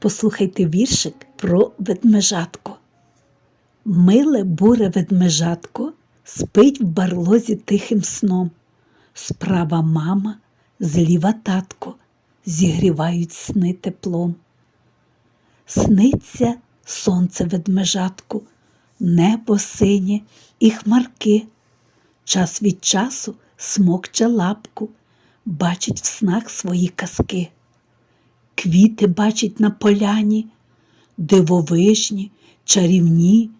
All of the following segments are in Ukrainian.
послухайте віршик про ведмежатко. Миле буре ведмежатко спить в барлозі тихим сном. Справа мама, зліва татко зігрівають сни теплом. Сниться сонце ведмежатку, небо синє і хмарки. Час від часу смокче лапку, бачить в снах свої казки. Квіти бачить на поляні, дивовижні, чарівні,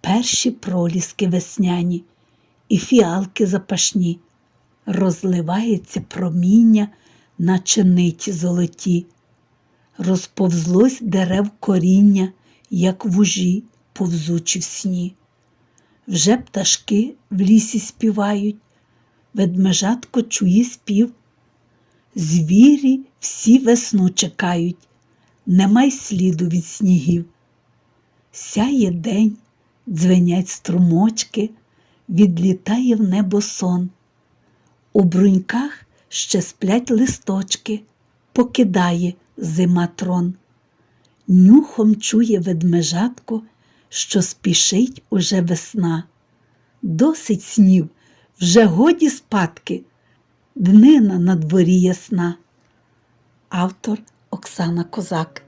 перші проліски весняні і фіалки запашні. Розливається проміння, наче ниті золоті. Розповзлось дерев коріння, як вужі, повзучі в сні. Вже пташки в лісі співають, ведмежатко чує спів. Звірі всі весну чекають, немай сліду від снігів. Сяє день, дзвенять струмочки, відлітає в небо сон. У бруньках ще сплять листочки, покидає зима трон. Нюхом чує ведмежатко, що спішить уже весна. Досить снів, вже годі спадки, днина на дворі ясна. Автор Оксана Козак